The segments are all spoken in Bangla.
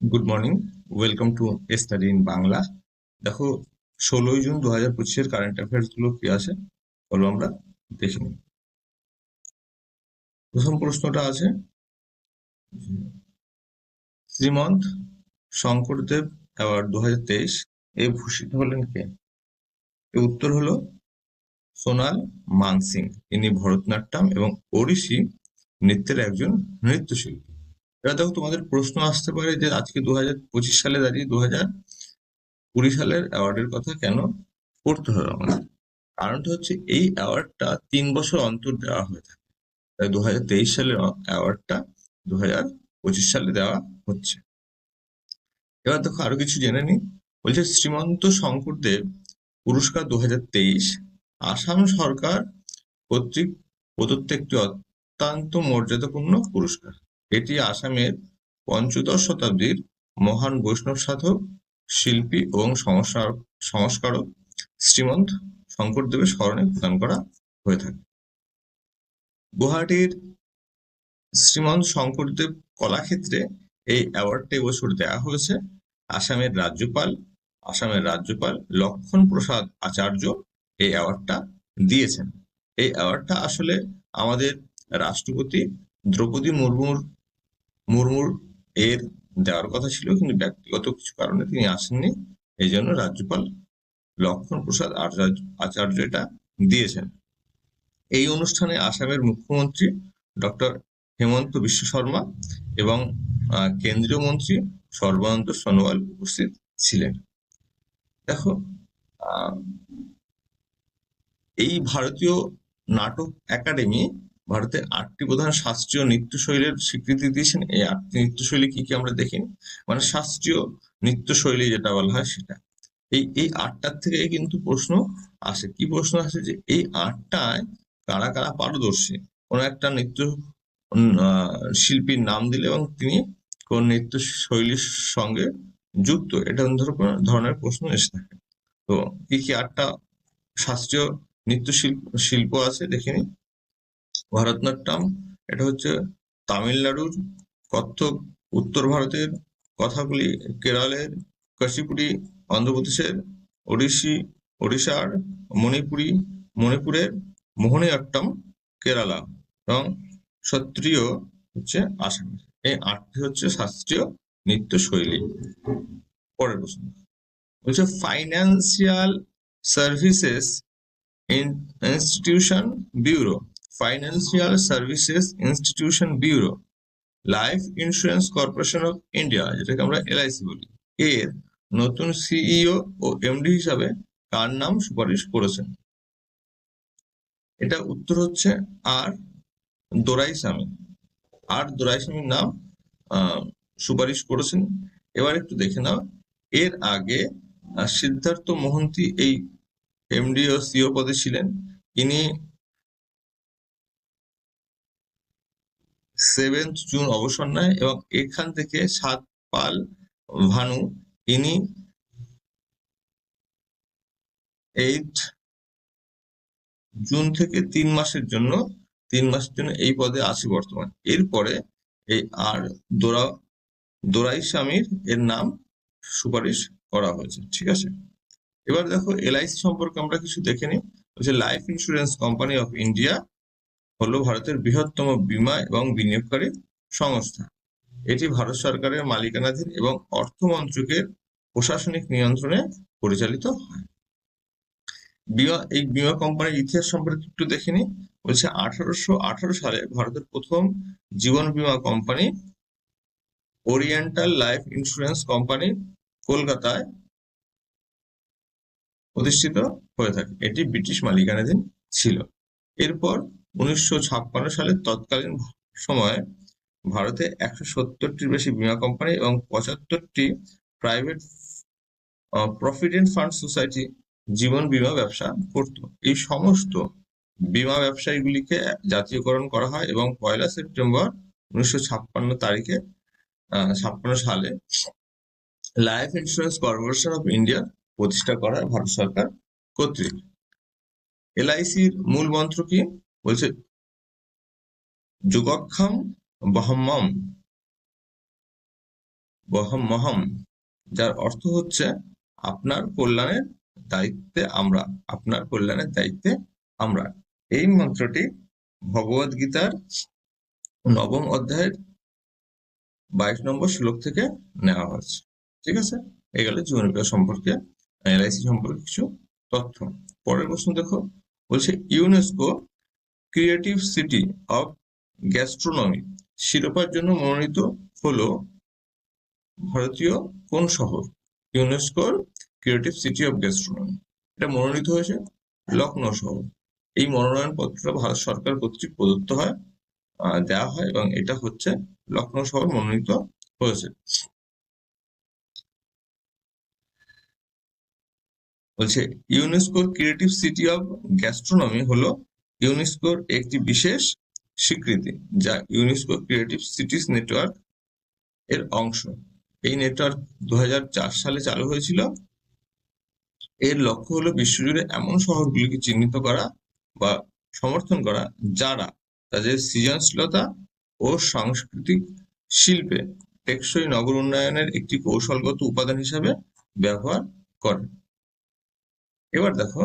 Good morning welcome to study in Bangla দেখো, ষোলোই জুন দু হাজার পঁচিশের কারেন্ট অ্যাফেয়ার্সগুলো কি আছে? চলো আমরা, দেখে নিই। প্রথম প্রশ্নটা আছে, শ্রীমন্ত শঙ্করদেব অ্যাওয়ার্ড দু হাজার তেইশ, এ ভূষিত হলেন কে? এর উত্তর হলো সোনাল মানসিং। ইনি ভরতনাট্যম এবং ওড়িশি নৃত্যের একজন নৃত্যশিল্পী। এবার দেখো তোমাদের প্রশ্ন আসতে পারে যে আজকে দু হাজার পঁচিশ সালে দাঁড়িয়ে দু হাজার কুড়ি সালের অ্যাওয়ার্ডের কথা কেন পড়তে হবে আমাদের? কারণটা হচ্ছে এই অ্যাওয়ার্ডটা তিন বছর অন্তর দেওয়া হয়ে থাকে। তাই দু হাজার তেইশ সালের অ্যাওয়ার্ডটা দু হাজার পঁচিশ সালে দেওয়া হচ্ছে। এবার দেখো আরও কিছু জেনে নিই। বলছে শ্রীমন্ত শঙ্করদেব পুরস্কার দু হাজার তেইশ, আসাম সরকার কর্তৃক প্রদত্ত একটি অত্যন্ত মর্যাদাপূর্ণ পুরস্কার। এটি আসামের পঞ্চদশ শতাব্দীর মহান বৈষ্ণব সাধক, শিল্পী এবং সংস্কার- সংস্কারক শ্রীমন্ত শঙ্করদেবের স্মরণে প্রদান করা হয়ে থাকে। গুয়াহাটির শ্রীমন্ত শঙ্করদেব কলাক্ষেত্রে এই অ্যাওয়ার্ডটি এবছর দেওয়া হয়েছে। আসামের রাজ্যপাল আসামের রাজ্যপাল লক্ষণ প্রসাদ আচার্য এই অ্যাওয়ার্ডটা দিয়েছেন। এই অ্যাওয়ার্ডটা আসলে আমাদের রাষ্ট্রপতি দ্রৌপদী মুর্মুর মুর্মুর এর দেওয়ার কথা ছিল, কিন্তু ব্যক্তিগত কিছু কারণে তিনি আসেননি। এই জন্য রাজ্যপাল লক্ষণ প্রসাদ আচার্য এটা দিয়েছেন। এই অনুষ্ঠানে আসামের মুখ্যমন্ত্রী ডক্টর হেমন্ত বিশ্ব শর্মা এবং কেন্দ্রীয় মন্ত্রী সর্বানন্দ সোনোয়াল উপস্থিত ছিলেন। দেখো এই ভারতীয় নাটক একাডেমি ভারতের আটটি প্রধান শাস্ত্রীয় নৃত্যশৈলীর স্বীকৃতি দিয়েছেন। এই আটটি নৃত্যশৈলী কি কি আমরা দেখিনি? মানে শাস্ত্রীয় নৃত্যশৈলী যেটা বলা হয় সেটা। এই এই আটটার থেকে কিন্তু প্রশ্ন আসে। কি প্রশ্ন আসে যে এই আটটায় কারা কারা পারদর্শী? কোনো একটা নৃত্য শিল্পীর নাম দিলে এবং তিনি কোন নৃত্য শৈলীর সঙ্গে যুক্ত, এটা ধর- ধরনের প্রশ্ন এসে থাকে। তো কি কি আটটা শাস্ত্রীয় নৃত্য শিল্প শিল্প আছে দেখে নিই ভরতনাট্যম, এটা হচ্ছে তামিলনাড়ুর কত্থক, উত্তর ভারতের কথাগুলি, কেরলের কাশিপুরি, অন্ধ্রপ্রদেশের ওড়িশি, ওড়িশার মণিপুরি, মণিপুরের মোহিনীঅট্টম কেরালা এবং সত্রিয় হচ্ছে আসামের এই আটটি হচ্ছে শাস্ত্রীয় নৃত্য শৈলী পরের প্রশ্ন। বলছে financial services institution bureau financial services institution bureau life insurance corporation of India যেটাকে আমরা এলআইসি বলি। এর নতুন সিইও ও এমডি হিসাবে কার নাম সুপারিশ করেছেন। এটা উত্তর হচ্ছে আর দোরাইস্বামী আর দোরাইস্বামীর নাম সুপারিশ করেছেন। এবার একটু দেখে নাও। এর আগে সিদ্ধার্থ মোহন্তি এই এমডি ও সিও পদে ছিলেন। ইনি সেভেন্থ জুন অবসর নেয় এবং এখান থেকে সাত পাল ভানু, ইনি এইট জুন থেকে তিন মাসের জন্য, তিন মাসের জন্য এই পদে আছে বর্তমান। এরপরে এই আর দোরা, দোরাই স্বামীর এর নাম সুপারিশ করা হয়েছে, ঠিক আছে? এবার দেখো এলআইসি সম্পর্কে আমরা কিছু দেখে নিই। হচ্ছে life insurance company of India হলো ভারতের বৃহত্তম বীমা এবং বিনিয়োগকারী সংস্থা। এটি ভারত সরকারের মালিকানাধীন এবং অর্থ মন্ত্রকের প্রশাসনিক নিয়ন্ত্রণে পরিচালিত হয়। বীমা, এই বীমা কোম্পানির ইতিহাস সম্পর্কে একটু দেখে নিই বলছে, আঠারোশো আঠারো সালে ভারতের প্রথম জীবন বীমা company oriental life insurance company কলকাতায় প্রতিষ্ঠিত হয়ে থাকে। এটি ব্রিটিশ মালিকানাধীন ছিল। এরপর উনিশশো সালের তৎকালীন সময়ে ভারতে একশো সত্তরটির বেশি বীমা কোম্পানি এবং পঁচাত্তরটি প্রাইভেট প্রভিডেন্ট ফান্ড সোসাইটি জীবন বীমা ব্যবসা করত। এই সমস্ত বীমা ব্যবসায়ীগুলিকে জাতীয়করণ করা হয় এবং পয়লা সেপ্টেম্বর উনিশশো ছাপ্পান্ন তারিখে ছাপ্পান্ন সালে life insurance corporation of India প্রতিষ্ঠা করা ভারত সরকার কর্তৃক। এলআইসির মূল মন্ত্র কি? বলছে, যুগক্ষম বহম্মম বহম মহম যার অর্থ হচ্ছে আপনার কল্যাণের দায়িত্বে আমরা, আপনার কল্যাণের দায়িত্বে আমরা। এই মন্ত্রটি ভগবদ গীতার নবম অধ্যায়ের বাইশ নম্বর শ্লোক থেকে নেওয়া হয়েছে। ঠিক আছে? এই গেল জীবন বিকাশ সম্পর্কে এলআইসি সম্পর্কে কিছু তথ্য। পরের প্রশ্ন দেখো, বলছে UNESCO creative city of gastronomy শিরোপার জন্য মনোনীত হল ভারতীয় কোন শহর? ইউনেস্কোর ক্রিয়েটিভ সিটি অফ গ্যাস্ট্রোনমি এটা মনোনীত হয়েছে লখনৌ শহর। এই মনোনয়ন পত্রটা ভারত সরকার কর্তৃক প্রদত্ত হয় দেওয়া হয় এবং এটা হচ্ছে লখনৌ শহর মনোনীত হয়েছে। বলছে, ইউনেস্কোর ক্রিয়েটিভ সিটি অফ গ্যাস্ট্রোনমি হলো ইউনেস্কোর একটি বিশেষ স্বীকৃতি, যা ইউনেস্কো ক্রিয়েটিভ সিটিস নেটওয়ার্ক এর অংশ। এই নেটওয়ার্ক দু হাজার চার সালে চালু হয়েছিল। এর লক্ষ্য হলো বিশ্বজুড়ে এমন শহরগুলিকে চিহ্নিত করা বা সমর্থন করা, যারা তাদের সৃজনশীলতা ও সাংস্কৃতিক শিল্পে টেকসই নগর উন্নয়নের একটি কৌশলগত উপাদান হিসাবে ব্যবহার করে। এবার দেখো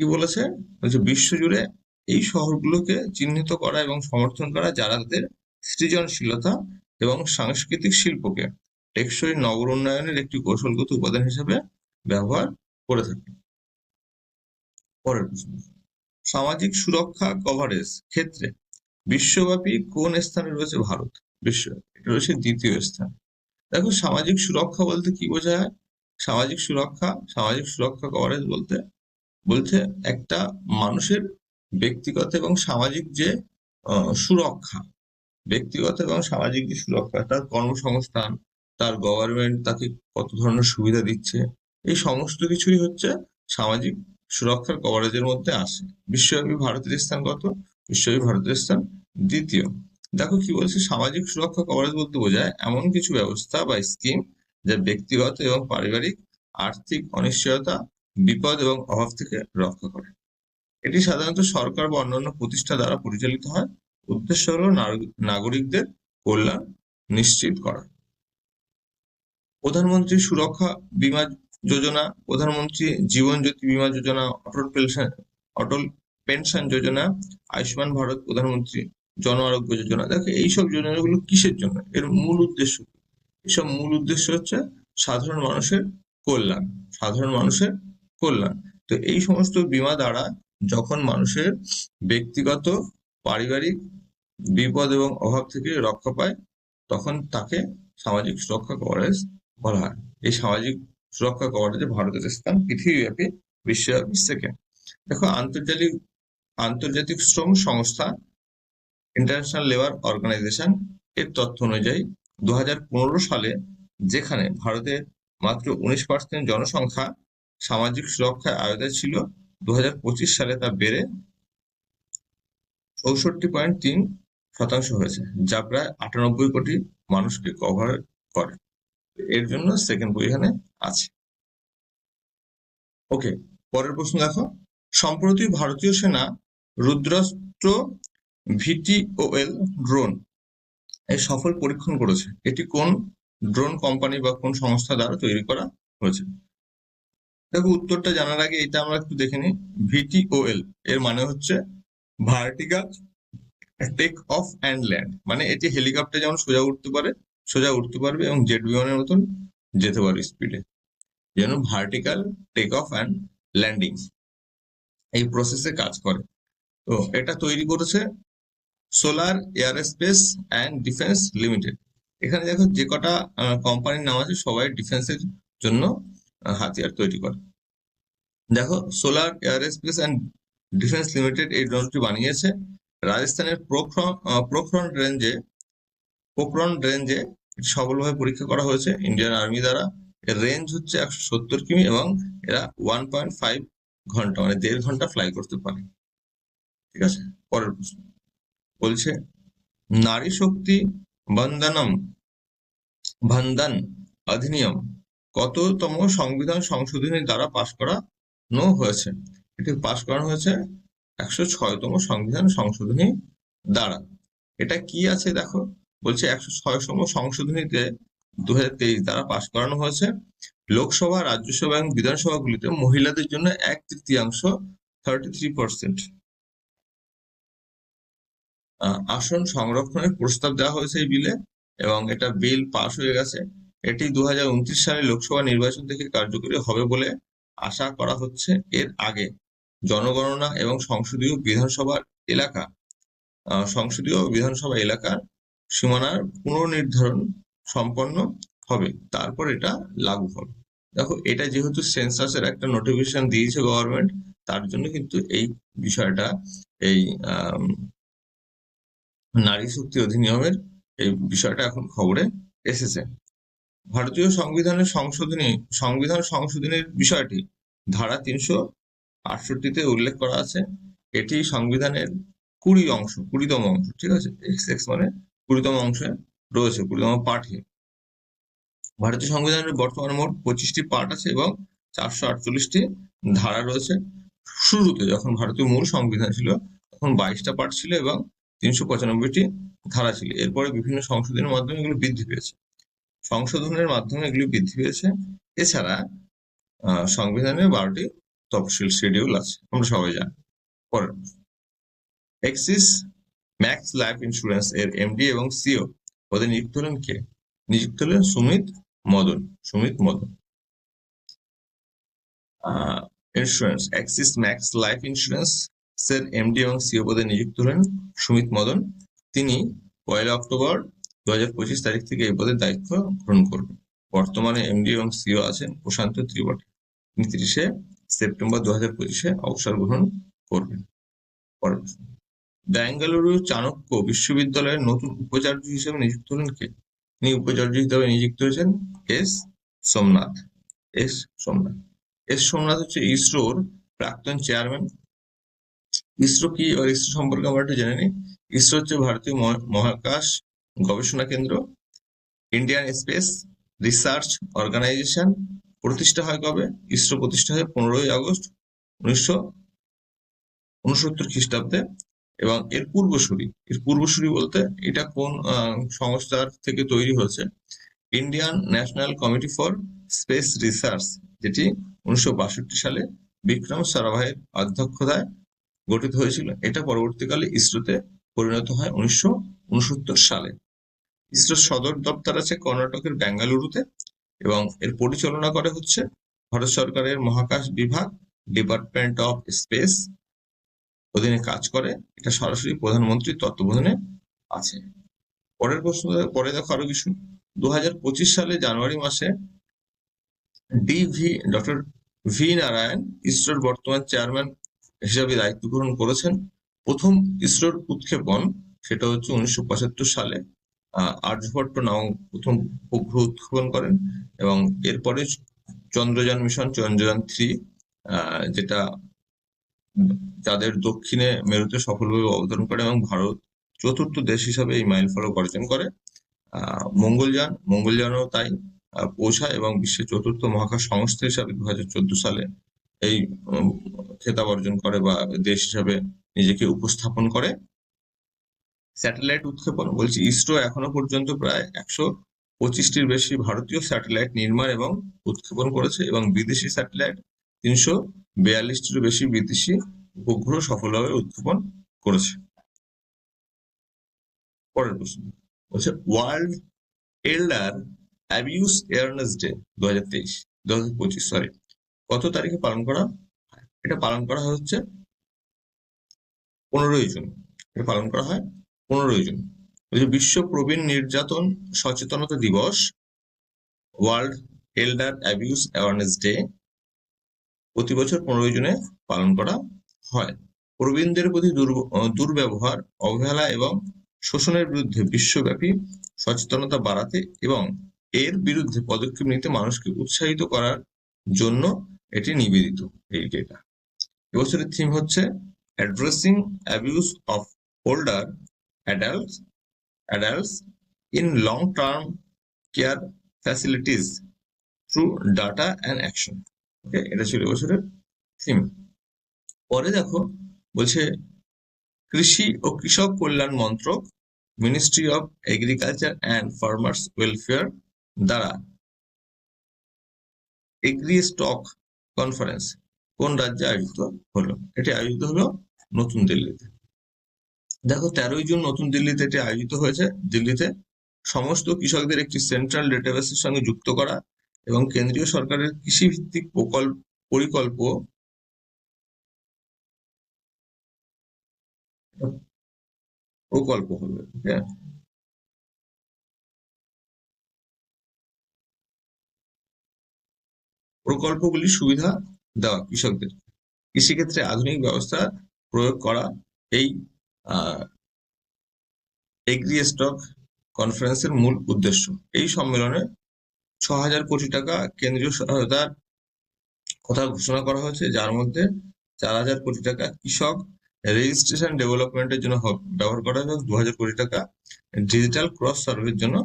কি বলেছে? বলছে, বিশ্বজুড়ে এই শহরগুলোকে চিহ্নিত করা এবং সমর্থন করা যারা তাদের সৃজনশীলতা এবং সাংস্কৃতিক শিল্পকে টেকসই নগর উন্নয়নের একটি কৌশলগত উপাদান হিসেবে ব্যবহার করে থাকে। পরের প্রশ্ন। সামাজিক সুরক্ষা কভারেজ ক্ষেত্রে বিশ্বব্যাপী কোন স্থানে রয়েছে ভারত? বিশ্ব রয়েছে দ্বিতীয় স্থান। দেখো, সামাজিক সুরক্ষা বলতে কি বোঝায়? সামাজিক সুরক্ষা সামাজিক সুরক্ষা কভারেজ বলতে বলছে একটা মানুষের ব্যক্তিগত এবং সামাজিক যে সুরক্ষা, ব্যক্তিগত এবং সামাজিক যে সুরক্ষা, তার কর্মসংস্থান, তার গভর্নমেন্ট তাকে কত ধরনের সুবিধা দিচ্ছে, এই সমস্ত কিছুই হচ্ছে সামাজিক সুরক্ষার কভারেজের মধ্যে আসে। বিশ্বব্যাপী ভারতের স্থান কত? বিশ্বব্যাপী ভারতের স্থান দ্বিতীয়। দেখো কি বলছে, সামাজিক সুরক্ষা কভারেজ বলতে বোঝায় এমন কিছু ব্যবস্থা বা স্কিম যা ব্যক্তিগত এবং পারিবারিক আর্থিক অনিশ্চয়তা বিপদ এবং অভাব থেকে রক্ষা করে। এটি সাধারণত সরকার বা অন্যান্য প্রতিষ্ঠা দ্বারা পরিচালিত হয়। উদ্দেশ্য হলো নাগরিকদের কল্যাণ নিশ্চিত করা। প্রধানমন্ত্রী সুরক্ষা বীমা যোজনা, প্রধানমন্ত্রী জীবন জ্যোতি বীমা যোজনা, অটল পেনশন অটল পেনশন যোজনা, আয়ুষ্মান ভারত প্রধানমন্ত্রী জন আরোগ্য যোজনা। দেখো, এইসব যোজনাগুলো কিসের জন্য? এর মূল উদ্দেশ্য এসব মূল উদ্দেশ্য হচ্ছে সাধারণ মানুষের কল্যাণ। সাধারণ মানুষের কল্যাণ। তো এই সমস্ত বিমা দ্বারা যখন মানুষের ব্যক্তিগত, পারিবারিক বিপদ এবং অভাব থেকে রক্ষা পায়, তখন তাকে সামাজিক সুরক্ষা কভারেজ বলা হয়। এই সামাজিক সুরক্ষা কভারেজে ভারতের স্থান পৃথিবীব্যাপী বিশ্বব্যাপী সেকেন্ড দেখো, আন্তর্জাতিক আন্তর্জাতিক শ্রম সংস্থা ইন্টারন্যাশনাল লেবার অর্গানাইজেশন এর তথ্য অনুযায়ী দু হাজার পনেরো সালে যেখানে ভারতের মাত্র উনিশ পার্সেন্ট জনসংখ্যা সামাজিক সুরক্ষায় আয়তায় ছিল। দু হাজার পঁচিশ সালে তা বেড়ে চৌষট্টি পয়েন্ট তিন শতাংশ হয়েছে, যা প্রায় আটানব্বই কোটি মানুষকে কভার করে। এর জন্য সেকেন্ড পজিশনে আছে। ওকে পরের প্রশ্ন দেখো। সম্প্রতি ভারতীয় সেনা রুদ্রাস্ত্র, ভিটিওএল ড্রোন এর সফল পরীক্ষণ করেছে। এটি কোন ড্রোন কোম্পানি বা কোন সংস্থা দ্বারা তৈরি করা হয়েছে? দেখো, উত্তরটা জানার আগে এটা আমরা একটু দেখে নিই। ভিটিওএল এর মানে হচ্ছে vertical take off and land মানে এটি হেলিকপ্টার যেমন সোজা উঠতে পারে, সোজা উঠতে পারবে এবং জেট বিমানের মতন যেতে পারবে স্পিডে যেন vertical take off and landing এই প্রসেসে কাজ করে। তো এটা তৈরি করেছে solar air space and defence limited এখানে দেখো, যে কটা কোম্পানির নাম আছে, সবাই ডিফেন্সের জন্য হাতিয়ার তৈরি করে। দেখো solar air airspace and defence limited এই ড্রোনটি বানিয়েছে। রাজস্থানের প্রোক্রন রেঞ্জে পোক্রন রেঞ্জে সফলভাবে পরীক্ষা করা হয়েছে ইন্ডিয়ান আর্মি দ্বারা। এর রেঞ্জ হচ্ছে একশো সত্তর কিমি এবং এরা ওয়ান পয়েন্ট ফাইভ ঘণ্টা মানে দেড় ঘণ্টা ফ্লাই করতে পারে। ঠিক আছে? পরের প্রশ্ন। বলছে, নারী শক্তি বন্দনম বন্ধন অধিনিয়ম কততম সংবিধান সংশোধনী দ্বারা পাশ করানো হয়েছে? এটি পাশ করানো হয়েছে একশো ছয়তম সংবিধান সংশোধনী দ্বারা। এটা কি আছে দেখো? বলছে একশো ছয়তম সংশোধনীতে দু হাজার তেইশ দ্বারা পাশ করানো হয়েছে। লোকসভা, রাজ্যসভা এবং বিধানসভাগুলিতে মহিলাদের জন্য এক তৃতীয়াংশ থার্টি থ্রি পার্সেন্ট আসন সংরক্ষণের প্রস্তাব দেওয়া হয়েছে এই বিলে এবং এটা বিল পাশ হয়ে গেছে। এটি দু সালে লোকসভা নির্বাচন থেকে কার্যকরী হবে বলে আশা করা হচ্ছে এর আগে। জনগণনা এবং সংসদীয় বিধানসভার এলাকা সংসদীয় বিধানসভা এলাকার সীমানার পুনর্নির্ধারণ সম্পন্ন হবে, তারপর এটা লাগু হবে। দেখো, এটা যেহেতু সেন্সাসের একটা নোটিফিকেশন দিয়েছে গভর্নমেন্ট, তার জন্য কিন্তু এই বিষয়টা, এই নারী শক্তি অধিনিয়মের এই বিষয়টা এখন খবরে এসেছে। ভারতীয় সংবিধানের সংশোধনী, সংবিধান সংশোধনের বিষয়টি ধারা তিনশো আটষট্টিতে উল্লেখ করা আছে। এটি সংবিধানের কুড়ি অংশ, কুড়িতম অংশ, ঠিক আছে? এক্স এক্স মানে কুড়িতম অংশে রয়েছে, কুড়িতম পাঠে ভারতীয় সংবিধানের বর্তমানে মোট পঁচিশটি পার্ট আছে এবং চারশো আটচল্লিশটি ধারা রয়েছে। শুরুতে যখন ভারতীয় মূল সংবিধান ছিল, তখন বাইশটা পার্ট ছিল এবং তিনশো পঁচানব্বইটি ধারা ছিল। এরপরে বিভিন্ন সংশোধনের মাধ্যমে এগুলো বৃদ্ধি পেয়েছে। সংশোধনের মাধ্যমে এগুলি বৃদ্ধি পেয়েছে। এছাড়া সংবিধানে বারোটি তফসিল শিডিউল আছে। আমরা সবাই জানি। পরের এক্সিস ম্যাক্স লাইফ ইন্স্যুরেন্স এর এমডি এবং সিও পদে নিযুক্ত হলেন কে? নিযুক্ত হলেন Sumit Madan. Sumit Madan. Insurance Axis Max Life insurance এর এমডি এবং সিও পদে নিযুক্ত হলেন সুমিত মদন। তিনি পয়লা অক্টোবর দু হাজার পঁচিশ তারিখ থেকে এই পদের দায়িত্ব গ্রহণ করবেন বর্তমানে এমডি এবং সিও আছেন প্রশান্ত ত্রিপাঠী। তিনি তিরিশে সেপ্টেম্বর দু হাজার পঁচিশে অবসর গ্রহণ করবেন। বেঙ্গালুরু চাণক্য বিশ্ববিদ্যালয়ের নতুন উপাচার্য হিসেবে নিযুক্ত হলেন কে? তিনি উপাচার্য হিসেবে নিযুক্ত হয়েছেন S Somnath. S Somnath. S Somnath হচ্ছে ইসরোর প্রাক্তন চেয়ারম্যান। ইসরো কি ইসরো সম্পর্কে আমরা একটু জেনে নিই। ইসরো হচ্ছে ভারতীয় মহা- মহাকাশ গবেষণা কেন্দ্র ইন্ডিয়ান স্পেস রিসার্চ অর্গানাইজেশন প্রতিষ্ঠা হয় কবে? ইসরো প্রতিষ্ঠা হয় পনেরোই আগস্ট উনিশশো উনসত্তর খ্রিস্টাব্দে এবং এর পূর্বসূরি। এর পূর্বসূরি বলতে এটা কোন সংস্থার থেকে তৈরি হয়েছে? Indian national committee for space research যেটি উনিশশো বাষট্টি সালে বিক্রম সারাভাইয়ের অধ্যক্ষতায় গঠিত হয়েছিল। এটা পরবর্তীকালে ইসরোতে পরিণত হয় উনিশশো উনসত্তর সালে। ইসরোর সদর দপ্তর আছে কর্ণাটকের বেঙ্গালুরুতে এবং এর পরিচালনা করে হচ্ছে ভারত সরকারের মহাকাশ বিভাগ ডিপার্টমেন্ট অফ স্পেস অধীনে কাজ করে। এটা সরাসরি প্রধানমন্ত্রীর তত্ত্বাবধানে আছে। পরের প্রশ্ন পরে দেখো আরও কিছু। দু হাজার পঁচিশ সালে জানুয়ারি মাসে D V, doctor V Narayan ইসরোর বর্তমান চেয়ারম্যান হিসাবে দায়িত্ব গ্রহণ করেছেন। প্রথম ইসরোর উৎক্ষেপণ সেটা হচ্ছে উনিশশো পঁচাত্তর সালে। আর্যভট্ট নাম প্রথম উপগ্রহ উৎক্ষেপণ করেন এবং এরপরে চন্দ্রযান মিশন, চন্দ্রযান থ্রি যেটা যাদের দক্ষিণে মেরুতে সফলভাবে অবতরণ করে এবং ভারত চতুর্থ দেশ হিসাবে এই মাইল ফলক অর্জন করে। মঙ্গলযান মঙ্গলযানও তাই পৌঁছায় এবং বিশ্বের চতুর্থ মহাকাশ সংস্থা হিসাবে দু হাজার চোদ্দ সালে এই খেতাব অর্জন করে বা দেশ হিসাবে নিজেকে উপস্থাপন করে। স্যাটেলাইট উৎক্ষেপণ বলছি ইসরো এখনও পর্যন্ত প্রায় একশো পঁচিশটির বেশি ভারতীয় স্যাটেলাইট নির্মাণ এবং উৎক্ষেপণ করেছে এবং বিদেশি স্যাটেলাইট তিনশো বিয়াল্লিশটির বেশি বিদেশি উপগ্রহ সফলভাবে উৎক্ষেপণ করেছে। পরের প্রশ্ন, বলছে world elder abuse awareness day দু হাজার তেইশ দু হাজার পঁচিশ সরি কত তারিখে পালন করা এটা পালন করা হচ্ছে পনেরোই জুন, এটা পালন করা হয় পনেরোই জুন। বিশ্ব প্রবীণ নির্যাতন সচেতনতা দিবস world elder abuse awareness day প্রতি বছর পনেরোই জুনে পালন করা হয়। প্রবীণদের প্রতি দুর্ব- দুর্ব্যবহার, অবহেলা এবং শোষণের বিরুদ্ধে বিশ্বব্যাপী সচেতনতা বাড়াতে এবং এর বিরুদ্ধে পদক্ষেপ নিতে মানুষকে উৎসাহিত করার জন্য এটি নিবেদিত এই ডেটা। এবছরের থিম হচ্ছে addressing abuse of older adults in long term care facilities through data and action okay এটা ছিল এবছরের থিম পরে দেখো বলছে কৃষি ও কৃষক কল্যাণ মন্ত্রক ministry of agriculture and farmers welfare দ্বারা এগ্রি স্টক কনফারেন্স কোন রাজ্যে আয়োজিত হলো? এটি আয়োজিত হলো নতুন দিল্লিতে। দেখো, তেরোই জুন নতুন দিল্লিতে এটি আয়োজিত হয়েছে। দিল্লিতে সমস্ত কৃষকদের একটি সেন্ট্রাল ডেটাবেসের সঙ্গে যুক্ত করা এবং কেন্দ্রীয় সরকারের কৃষিভিত্তিক প্রকল্প, পরিকল্প প্রকল্প হবে প্রকল্পগুলি সুবিধা দেওয়া কৃষকদের। কৃষিক্ষেত্রে আধুনিক ব্যবস্থা প্রয়োগ করা, এই এগ্রি স্টক কনফারেন্সের মূল উদ্দেশ্য। এই সম্মেলনে ছ হাজার কোটি টাকা কেন্দ্রীয় সহায়তার কথা ঘোষণা করা হয়েছে, যার মধ্যে চার হাজার কোটি টাকা কৃষক রেজিস্ট্রেশন ডেভেলপমেন্টের জন্য ব্যবহার করা হয়েছে দু হাজার কোটি টাকা ডিজিটাল ক্রস সার্ভের জন্য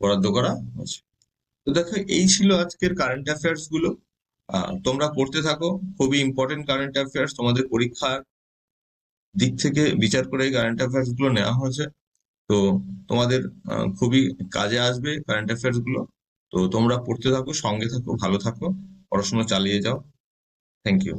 বরাদ্দ করা হয়েছে। তো দেখো, এই ছিল আজকের কারেন্ট অ্যাফেয়ার্সগুলো। তোমরা পড়তে থাকো, খুবই ইম্পর্টেন্ট কারেন্ট অ্যাফেয়ার্স তোমাদের পরীক্ষার দিক থেকে বিচার করে কারেন্ট অ্যাফেয়ার্সগুলো নেওয়া হয়েছে। তো তোমাদের খুবই কাজে আসবে কারেন্ট অ্যাফেয়ার্সগুলো। তো তোমরা পড়তে থাকো, সঙ্গে থাকো, ভালো থাকো, পড়াশোনা চালিয়ে যাও। Thank you